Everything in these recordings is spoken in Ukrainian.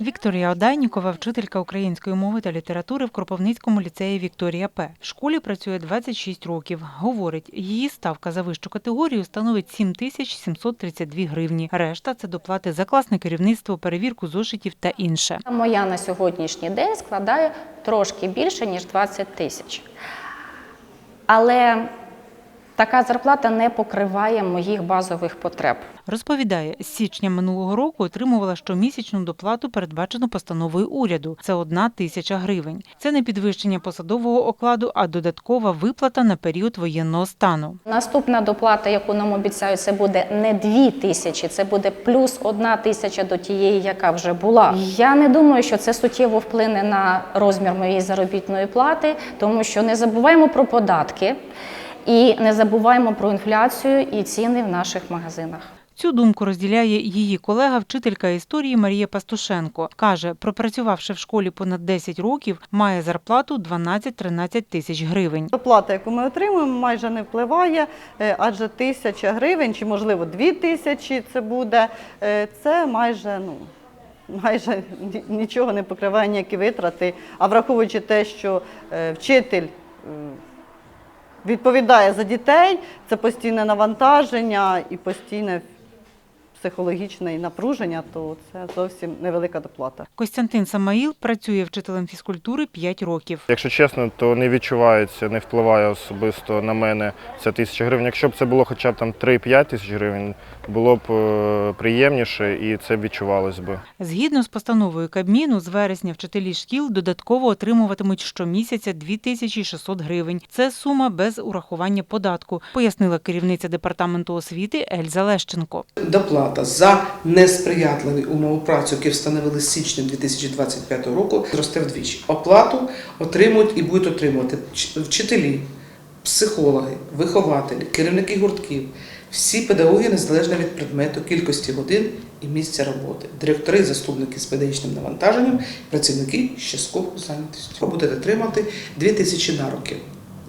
Вікторія Одайнікова, вчителька української мови та літератури в Кропивницькому ліцеї Вікторія П. В школі працює 26 років. Говорить, її ставка за вищу категорію становить 7 тисяч 732 гривні. Решта це доплати за класне керівництво, перевірку зошитів та інше. Моя на сьогоднішній день складає трошки більше, ніж 20 тисяч. Але така зарплата не покриває моїх базових потреб. Розповідає, з січня минулого року отримувала щомісячну доплату, передбачену постановою уряду. Це одна тисяча гривень. Це не підвищення посадового окладу, а додаткова виплата на період воєнного стану. Наступна доплата, яку нам обіцяють, це буде не 2 тисячі, це буде плюс одна тисяча до тієї, яка вже була. Я не думаю, що це суттєво вплине на розмір моєї заробітної плати, тому що не забуваємо про податки і не забуваємо про інфляцію і ціни в наших магазинах. Цю думку розділяє її колега, вчителька історії Марія Пастушенко. Каже, пропрацювавши в школі понад 10 років, має зарплату 12-13 тисяч гривень. Доплата, яку ми отримуємо, майже не впливає, е, адже тисяча гривень, чи можливо дві тисячі це буде, е, це майже ну. Майже нічого не покриває ніякі витрати. А враховуючи те, що е, вчитель відповідає за дітей, це постійне навантаження і постійне психологічне напруження, то це зовсім невелика доплата. Костянтин Самаїл працює вчителем фізкультури 5 років. Якщо чесно, то не відчувається, не впливає особисто на мене ця тисяча гривень. Якщо б це було хоча б там 3-5 тисяч гривень, було б е, приємніше і це відчувалось би. Згідно з постановою Кабміну, з вересня вчителі шкіл додатково отримуватимуть щомісяця 2600 гривень. Це сума без урахування податку, пояснила керівниця департаменту освіти Ельза Лещенко. Доплата за несприятливі умови праці, які встановили з січня 2025 року, зросте вдвічі. Оплату отримують і будуть отримувати вчителі, психологи, вихователі, керівники гуртків, всі педагоги незалежно від предмету, кількості годин і місця роботи, директори, заступники з педагогічним навантаженням, працівники з частковою зайнятістю. Будете отримати 2 тисячі на руки.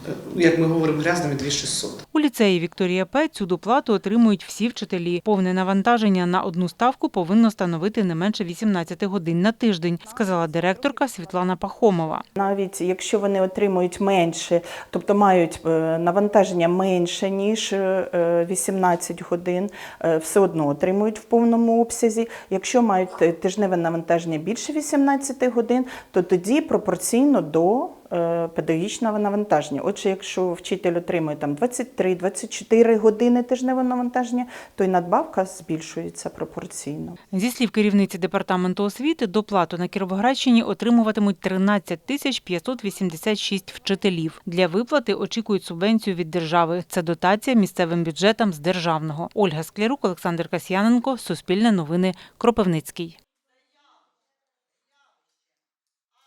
Е, Як ми говоримо грязними 2600. У ліцеї Вікторія П цю доплату отримують всі вчителі. Повне навантаження на одну ставку повинно становити не менше 18 годин на тиждень, сказала директорка Світлана Пахомова. Навіть якщо вони отримують менше, тобто мають е, навантаження менше ніж е, 18 годин, е, все одно отримують в повному обсязі. Якщо мають е, тижневе навантаження більше 18 годин, то тоді пропорційно до е, педагогічного навантаження. Отже, якщо вчитель отримує там 23-24 години тижневого навантаження, то й надбавка збільшується пропорційно. Зі слів керівниці департаменту освіти, доплату на Кіровоградщині отримуватимуть 13 тисяч 586 вчителів. Для виплати очікують субвенцію від держави. Це дотація місцевим бюджетам з державного. Ольга Склярук, Олександр Касьяненко, Суспільне новини, Кропивницький.